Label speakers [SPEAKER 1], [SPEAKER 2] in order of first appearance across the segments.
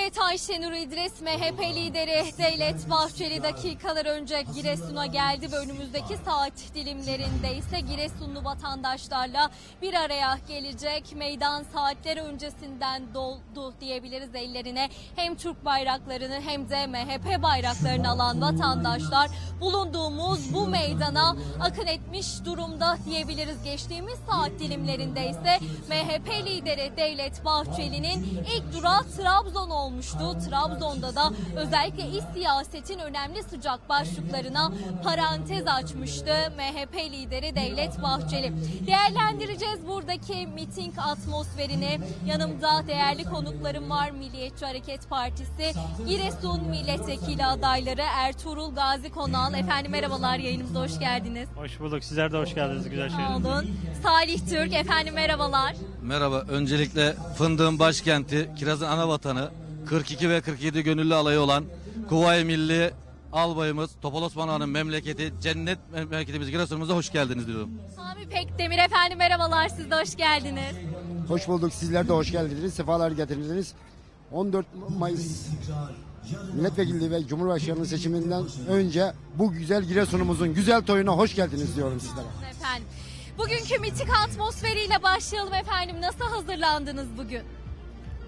[SPEAKER 1] Evet Ayşenur İdris MHP lideri Devlet Bahçeli dakikalar önce Giresun'a geldi ve önümüzdeki saat dilimlerinde ise Giresunlu vatandaşlarla bir araya gelecek. Meydan saatler öncesinden doldu diyebiliriz ellerine. Hem Türk bayraklarını hem de MHP bayraklarını alan vatandaşlar bulunduğumuz bu meydana akın etmiş durumda diyebiliriz. Geçtiğimiz saat dilimlerinde ise MHP lideri Devlet Bahçeli'nin ilk durağı Trabzon olmuştu. Trabzon'da da özellikle iç siyasetin önemli sıcak başlıklarına parantez açmıştı MHP lideri Devlet Bahçeli. Değerlendireceğiz buradaki miting atmosferini. Yanımda değerli konuklarım var. Milliyetçi Hareket Partisi Giresun Milletvekili adayları Ertuğrul Gazi Konal. Efendim merhabalar yayınımıza hoş geldiniz.
[SPEAKER 2] Hoş bulduk. Sizler de hoş geldiniz güzel
[SPEAKER 1] Sağ olun. Salih Türk efendim merhabalar.
[SPEAKER 3] Merhaba. Öncelikle fındığın başkenti, kirazın ana vatanı, 42 ve 47 gönüllü alayı olan Kuvayi Milli Albayımız Topal Osman Ağa'nın memleketi, cennet memleketimiz Giresun'umuza hoş geldiniz diyorum.
[SPEAKER 1] Sami Pekdemir efendim merhabalar siz de hoş geldiniz.
[SPEAKER 4] Hoş bulduk. Sizler de hoş geldiniz. Sefalar getirdiniz. 14 Mayıs milletvekilliği ve cumhurbaşkanlığı seçiminden önce bu güzel Giresun'umuzun güzel toyuna hoş geldiniz diyorum sizlere.
[SPEAKER 1] Efendim. Bugünkü miting atmosferiyle başlayalım efendim. Nasıl hazırlandınız bugün?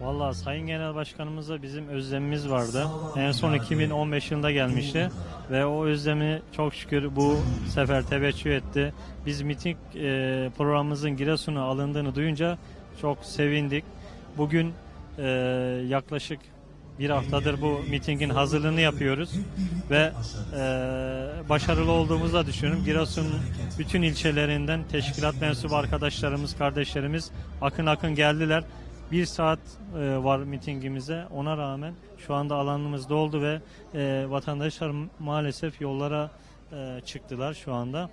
[SPEAKER 2] Vallahi Sayın Genel Başkanımızla bizim özlemimiz vardı. En son 2015 yılında gelmişti ve o özlemi çok şükür bu sefer teveccüh etti. Biz miting e, programımızın Giresun'a alındığını duyunca çok sevindik. Bugün e, yaklaşık bir haftadır bu mitingin hazırlığını yapıyoruz ve e, başarılı olduğumuzu düşünüyorum. Giresun bütün ilçelerinden teşkilat mensubu arkadaşlarımız, kardeşlerimiz akın akın geldiler. Bir saat e, var mitingimize. Ona rağmen şu anda alanımız doldu ve e, vatandaşlar maalesef yollara e, çıktılar şu anda.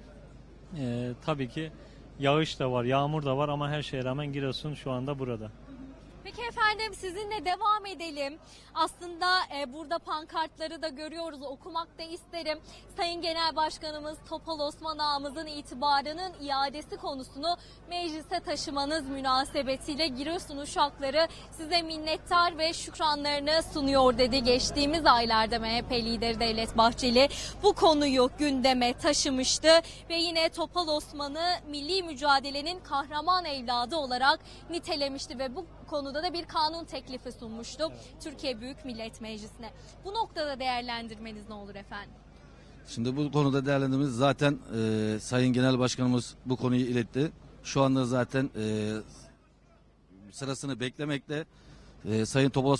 [SPEAKER 2] E, tabii ki yağış da var, yağmur da var ama her şeye rağmen Giresun şu anda burada.
[SPEAKER 1] Peki efendim sizinle devam edelim. Aslında e, burada pankartları da görüyoruz. Okumak da isterim. Sayın Genel Başkanımız Topal Osman Ağamızın itibarının iadesi konusunu meclise taşımanız münasebetiyle Giresun uşakları size minnettar ve şükranlarını sunuyor dedi. Geçtiğimiz aylarda MHP lideri Devlet Bahçeli bu konuyu gündeme taşımıştı ve yine Topal Osman'ı milli mücadelenin kahraman evladı olarak nitelemişti ve bu konuda da bir kanun teklifi sunmuştu Türkiye Büyük Millet Meclisi'ne. Bu noktada değerlendirmeniz ne olur efendim?
[SPEAKER 3] Şimdi bu konuda değerlendirmemiz zaten e, Sayın Genel Başkanımız bu konuyu iletti. Şu anda zaten e, sırasını beklemekte. E, Sayın Topal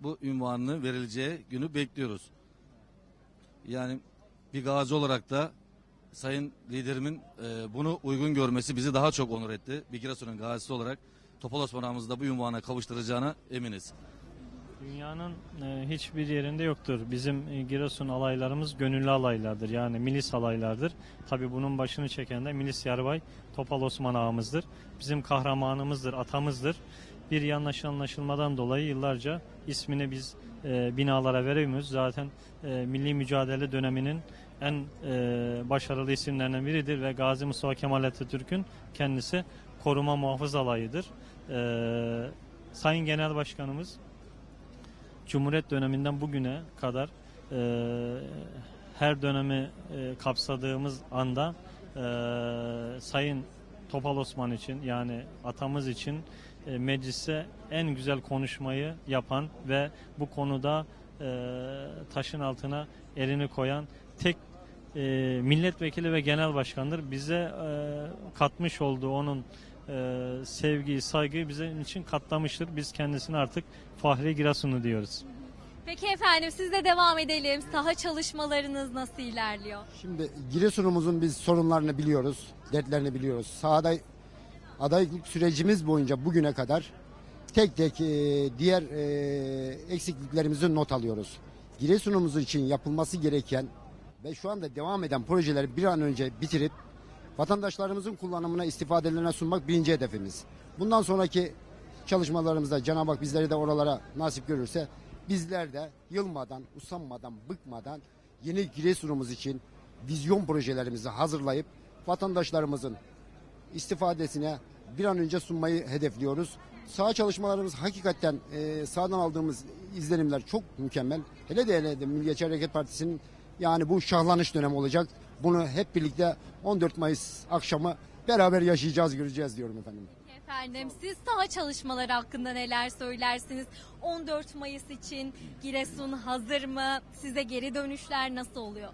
[SPEAKER 3] bu ünvanını verileceği günü bekliyoruz. Yani bir gazi olarak da Sayın liderimin e, bunu uygun görmesi bizi daha çok onur etti. Bir Giresun'un gazisi olarak Topal Osman Ağa'mızı da bu ünvana kavuşturacağına eminiz.
[SPEAKER 2] Dünyanın e, hiçbir yerinde yoktur. Bizim e, Giresun alaylarımız gönüllü alaylardır. Yani milis alaylardır. Tabii bunun başını çeken de milis yarbay Topal Osman ağamızdır. Bizim kahramanımızdır, atamızdır. Bir yanlış anlaşılmadan dolayı yıllarca ismini biz e, binalara veremiyoruz. Zaten e, milli mücadele döneminin en e, başarılı isimlerinden biridir ve Gazi Mustafa Kemal Atatürk'ün kendisi koruma muhafız alayıdır. E, Sayın Genel Başkanımız Cumhuriyet döneminden bugüne kadar e, her dönemi e, kapsadığımız anda e, Sayın Topal Osman için yani atamız için e, meclise en güzel konuşmayı yapan ve bu konuda e, taşın altına elini koyan tek e, milletvekili ve genel başkandır. Bize e, katmış olduğu onun e, sevgiyi, saygıyı bizim için katlamıştır. Biz kendisine artık Fahri Giresunlu diyoruz.
[SPEAKER 1] Peki efendim sizle devam edelim. Saha çalışmalarınız nasıl ilerliyor?
[SPEAKER 4] Şimdi Giresun'umuzun biz sorunlarını biliyoruz, dertlerini biliyoruz. Sahada adaylık sürecimiz boyunca bugüne kadar tek tek e, diğer e, eksikliklerimizi not alıyoruz. Giresun'umuz için yapılması gereken ve şu anda devam eden projeleri bir an önce bitirip vatandaşlarımızın kullanımına istifadelerine sunmak birinci hedefimiz. Bundan sonraki çalışmalarımızda Cenab-ı Hak bizleri de oralara nasip görürse bizler de yılmadan, usanmadan, bıkmadan yeni Giresun'umuz için vizyon projelerimizi hazırlayıp vatandaşlarımızın istifadesine bir an önce sunmayı hedefliyoruz. Saha çalışmalarımız hakikaten e, sahadan aldığımız izlenimler çok mükemmel. Hele de hele de Milliyetçi Hareket Partisi'nin yani bu şahlanış dönemi olacak. Bunu hep birlikte 14 Mayıs akşamı beraber yaşayacağız, göreceğiz diyorum efendim.
[SPEAKER 1] Efendim siz saha çalışmaları hakkında neler söylersiniz? 14 Mayıs için Giresun hazır mı? Size geri dönüşler nasıl oluyor?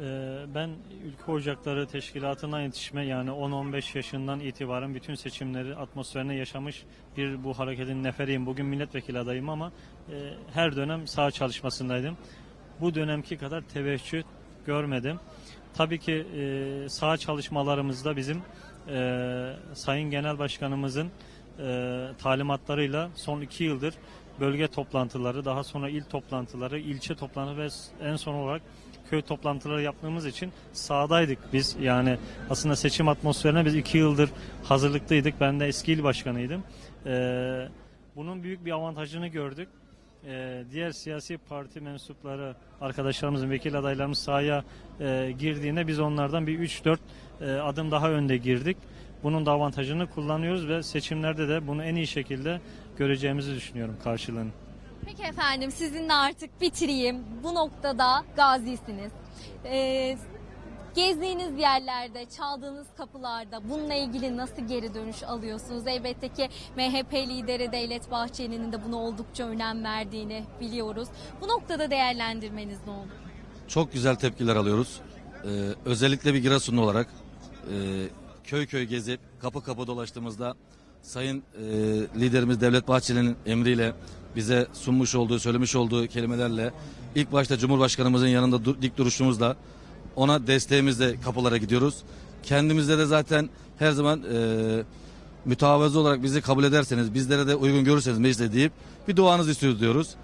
[SPEAKER 2] Ee, Ben Ülke Ocakları Teşkilatı'na yetişme yani 10-15 yaşından itibaren bütün seçimleri atmosferine yaşamış bir bu hareketin neferiyim. Bugün milletvekili adayım ama e, her dönem sağ çalışmasındaydım. Bu dönemki kadar teveccüh görmedim. Tabii ki e, sağ çalışmalarımızda bizim e, Sayın Genel Başkanımızın e, talimatlarıyla son iki yıldır bölge toplantıları, daha sonra il toplantıları, ilçe toplantıları ve en son olarak köy toplantıları yaptığımız için sahadaydık biz. Yani aslında seçim atmosferine biz iki yıldır hazırlıklıydık. Ben de eski il başkanıydım. Ee, bunun büyük bir avantajını gördük. Ee, diğer siyasi parti mensupları, arkadaşlarımızın, vekil adaylarımız sahaya e, girdiğinde biz onlardan bir 3-4 e, adım daha önde girdik. Bunun da avantajını kullanıyoruz ve seçimlerde de bunu en iyi şekilde göreceğimizi düşünüyorum karşılığını.
[SPEAKER 1] Peki efendim sizinle artık bitireyim. Bu noktada gazisiniz. Ee, gezdiğiniz yerlerde, çaldığınız kapılarda bununla ilgili nasıl geri dönüş alıyorsunuz? Elbette ki MHP lideri Devlet Bahçeli'nin de buna oldukça önem verdiğini biliyoruz. Bu noktada değerlendirmeniz ne olur?
[SPEAKER 3] Çok güzel tepkiler alıyoruz. Ee, özellikle bir Giresunlu olarak e, köy köy gezip kapı kapı dolaştığımızda Sayın e, liderimiz Devlet Bahçeli'nin emriyle bize sunmuş olduğu, söylemiş olduğu kelimelerle ilk başta Cumhurbaşkanımızın yanında dik duruşumuzla ona desteğimizle kapılara gidiyoruz. Kendimizde de zaten her zaman e, mütevazı olarak bizi kabul ederseniz, bizlere de uygun görürseniz mecliste deyip bir duanızı istiyoruz diyoruz.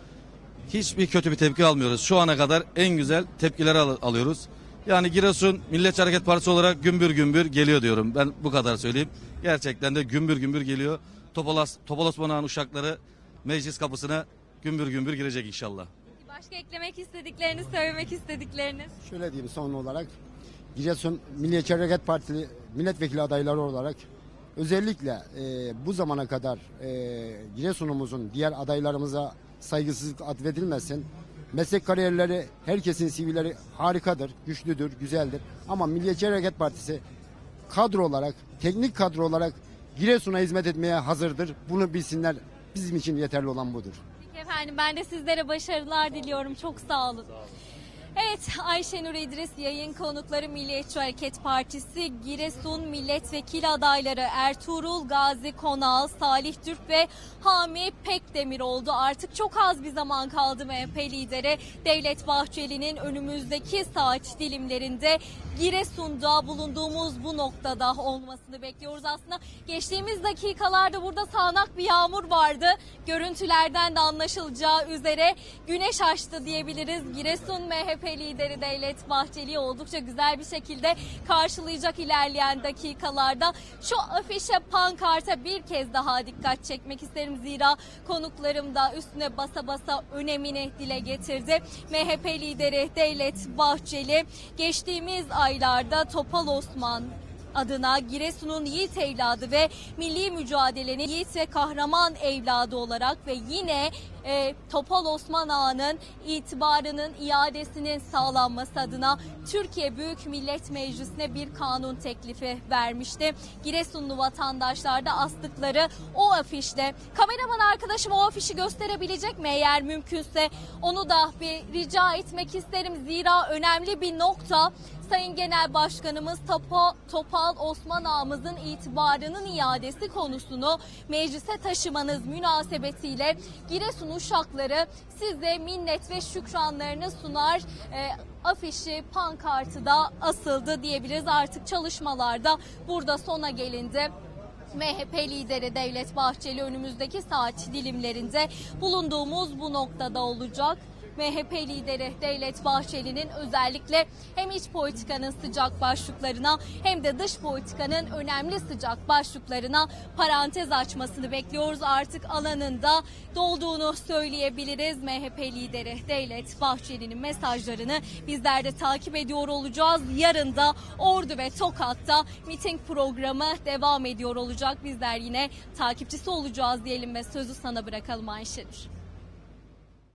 [SPEAKER 3] Hiçbir kötü bir tepki almıyoruz. Şu ana kadar en güzel tepkileri al- alıyoruz. Yani Giresun Milliyetçi Hareket Partisi olarak gümbür gümbür geliyor diyorum. Ben bu kadar söyleyeyim. Gerçekten de gümbür gümbür geliyor. Topalas, Topal Osman Ağa'nın uşakları meclis kapısına gümbür gümbür girecek inşallah.
[SPEAKER 1] Başka eklemek istedikleriniz, söylemek istedikleriniz?
[SPEAKER 4] Şöyle diyeyim son olarak Giresun Milliyetçi Hareket Partili milletvekili adayları olarak özellikle e, bu zamana kadar e, Giresun'umuzun diğer adaylarımıza saygısızlık atfedilmesin. Meslek kariyerleri herkesin CV'leri harikadır, güçlüdür, güzeldir. Ama Milliyetçi Hareket Partisi kadro olarak, teknik kadro olarak Giresun'a hizmet etmeye hazırdır. Bunu bilsinler. Bizim için yeterli olan budur.
[SPEAKER 1] Efendim ben de sizlere başarılar diliyorum. Çok sağ olun. Evet Ayşenur İdris yayın konukları Milliyetçi Hareket Partisi Giresun milletvekili adayları Ertuğrul Gazi Konal, Salih Türk ve Hami Pekdemir oldu. Artık çok az bir zaman kaldı MHP lideri Devlet Bahçeli'nin önümüzdeki saat dilimlerinde Giresun'da bulunduğumuz bu noktada olmasını bekliyoruz. Aslında geçtiğimiz dakikalarda burada sağanak bir yağmur vardı. Görüntülerden de anlaşılacağı üzere güneş açtı diyebiliriz. Giresun MHP lideri Devlet Bahçeli oldukça güzel bir şekilde karşılayacak ilerleyen dakikalarda. Şu afişe pankarta bir kez daha dikkat çekmek isterim. Zira konuklarım da üstüne basa basa önemini dile getirdi. MHP lideri Devlet Bahçeli geçtiğimiz aylarda Topal Osman adına Giresun'un yiğit evladı ve milli mücadelenin yiğit ve kahraman evladı olarak ve yine e, Topal Osman Ağa'nın itibarının iadesinin sağlanması adına Türkiye Büyük Millet Meclisi'ne bir kanun teklifi vermişti. Giresunlu vatandaşlar da astıkları o afişle kameraman arkadaşım o afişi gösterebilecek mi eğer mümkünse onu da bir rica etmek isterim. Zira önemli bir nokta Sayın Genel Başkanımız Topa, Topal Osman Ağamızın itibarının iadesi konusunu meclise taşımanız münasebetiyle Giresun uşakları size minnet ve şükranlarını sunar. E, afişi, pankartı da asıldı diyebiliriz. Artık çalışmalarda burada sona gelindi. MHP lideri Devlet Bahçeli önümüzdeki saat dilimlerinde bulunduğumuz bu noktada olacak. MHP lideri Devlet Bahçeli'nin özellikle hem iç politikanın sıcak başlıklarına hem de dış politikanın önemli sıcak başlıklarına parantez açmasını bekliyoruz. Artık alanında dolduğunu söyleyebiliriz. MHP lideri Devlet Bahçeli'nin mesajlarını bizler de takip ediyor olacağız. Yarın da Ordu ve Tokat'ta miting programı devam ediyor olacak. Bizler yine takipçisi olacağız diyelim ve sözü sana bırakalım Ayşenur.